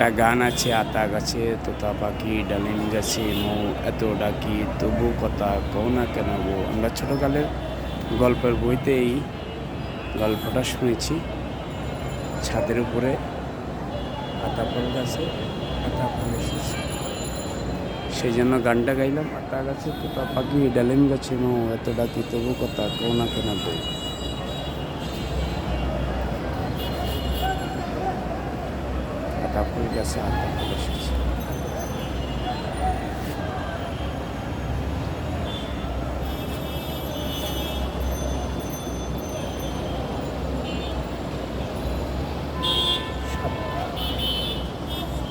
একটা গান আছে, আতা গাছে, তোতা পাখি, ডালিম গাছে, মৌ, এত ডাকি, তবু কথা কও না কেন গো? আমরা ছোটোকালের গল্পের বইতে এই গল্পটা শুনেছি। ছাদের উপরে আতা ফল গাছে, আতা ফল এসেছে। সেই জন্য গানটা গাইলাম, আতা গাছে, তোতা পাখি, ডালিম গাছে, মৌ, এত ডাকি, তবু কথা কও না কেন গো? এসেছে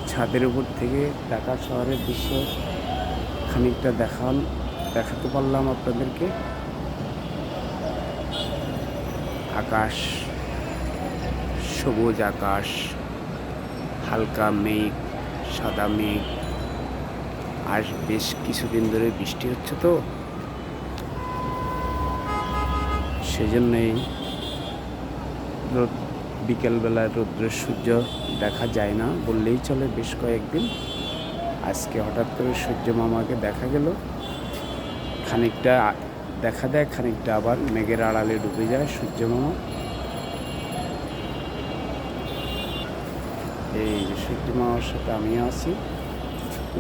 ছাদের উপর থেকে ঢাকা শহরের দৃশ্য খানিকটা দেখান, দেখাতে পারলাম আপনাদেরকে। আকাশ, সবুজ আকাশ হালকা মেঘ, সাদা মেঘ। আর বেশ কিছুদিন ধরে বৃষ্টি হচ্ছে তো। সেজন্যই রোদ বিকেলবেলায় রৌদ্রের সূর্য দেখা যায় না বললেই চলে বেশ কয়েকদিন। আজকে হঠাৎ করে সূর্য মামাকে দেখা গেল। খানিকটা দেখা দেয়, খানিকটা আবার মেঘের আড়ালে ডুবে যায় সূর্য মামা। এই যে সূর্য মামার সাথে আমিও আছি।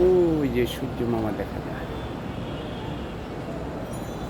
ওই যে সূর্য মামা দেখা যায়।